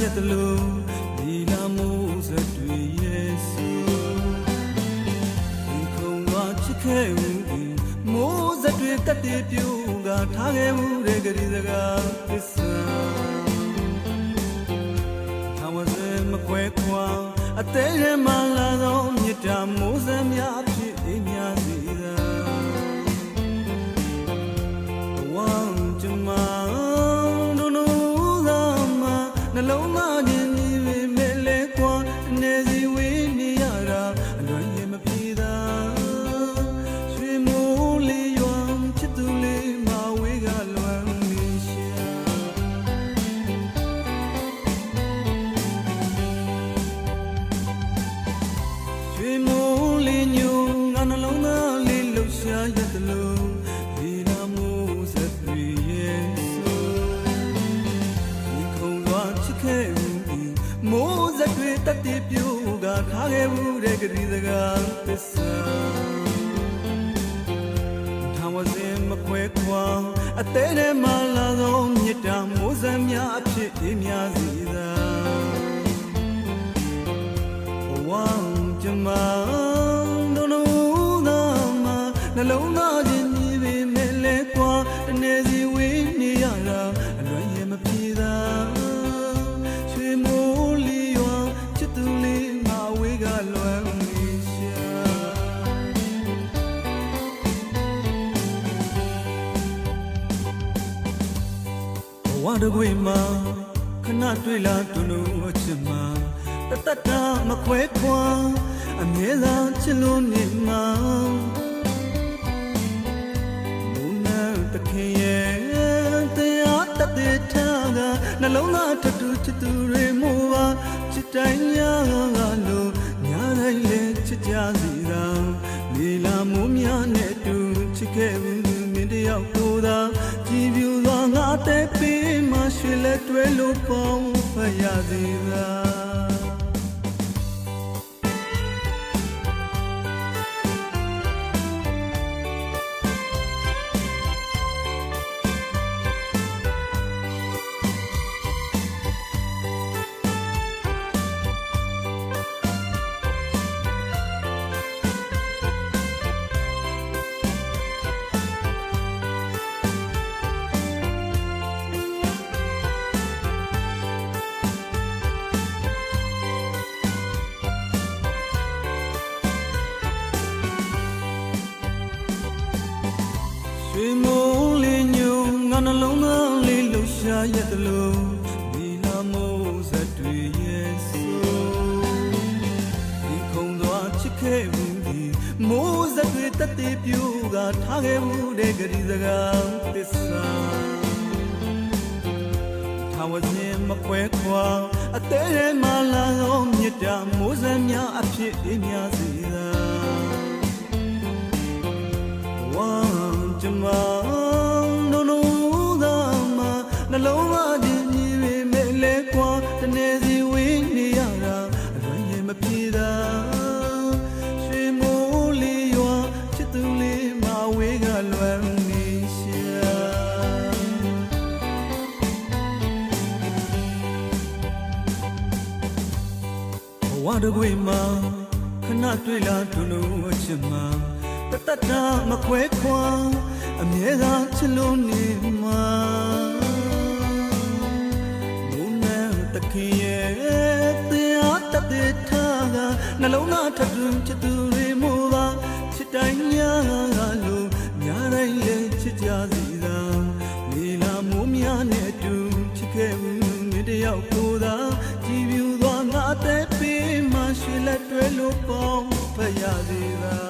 ရက်တလို့ဒီလာမိုးစက်တွေရဲ့ဆိုဒီခုံကချစ်ခဲ့ဦးဒီမိုးစက်တွေတက်တည်ပြူကထားခဲ့မှုတဲ့ကလေးစကားသစ္စာထာဝစမကွဲခွာအသေးရမလာသောမြတ်တာမိုးစက်များ လေးလှူရှားရတလို့ဒီနာမိုးစက်တွေရဲ့ဆိုဒီခုံလွားချစ်ခဲ့ဦးဒီမိုးစက်တွေတက်တည်ပြိုးကထားခဲ့ဦးတဲ့ကလေးစကားသစ္စာထာဝစင်မခွဲခွာအသေးနဲ့မှလာသောမြတ်တာမိုးစံများအဖြစ်အေးများစီသာဝမ်းကြမဒုနုသာမနှ လုံးသားချင်းမြည်ပေမဲ့လဲကွာတနေ့စီဝေးနေရတာအလွန်ရင်မပြေသာရွှေမိုးလီရွာချစ်သူလေးမဝေးကလွမ်းနေရှာဘဝတကွေမှာခဏတွေ့လာတူလို့ချစ်မှာတတတာမခွဲခွာအမြဲတမ်းချစ်လို့နေမှာမု နှလုံးသားထတူချစ်သူတွေမို့ပါချစ်တိုင်းညာကလို့ညာတိုင်းလဲချစ်ကြစီတာလေလာမိုးများနဲ့တူချစ်ခဲ့ဘူးမင်းတယောက်ကိုသာကြည်ပြူသောငါတဲ့ပေးမှရွှေလက်တွဲလို့ပေါင်းဖရစီသာ လုံးသားလေးလှူရှားရက်တလို့ဒီလာမိုးစက်တွေရဲ့ဆိုဒီခုံသွားချစ်ခဲ့ဘူးဒီမိုးစက်တွေတက်တည်ပြူကထားခဲ့ဘူးတဲ့ကလေးစကားသစ္စာထာဝစဉ်မကွဲခွာအသေးရမလာသောမြတ်တာမိုးစံများအဖြစ်အေးများစီ မြည်ပေမဲ့လဲကွာတနေ့စီဝေးနေရတာအလွန်ရင်မပြေသာရွှေမိုးလေးရွာချစ်သူလေးမဝေးကလွမ်းနေရှာဘဝတကွေမှာခဏတွေ့လာဒုလို့ချစ်မှာတတတာမခွဲခွာအမြဲတမ်းချစ်လို့နေမှာ ထပ်တွင်ချစ်သူတွေမို့ပါချစ်တိုင်းညာလို့ညာတိုင်းလည်းချစ်ကြစီသာလေလာမိုးများနဲ့အတူချစ်ခဲ့ဘူးမင်းတယောက်ကိုသာကြည်ပြူသွားငါအသက်ပေးမှရွှေလက်တွဲလို့ပေါင်းဖရသေးသာ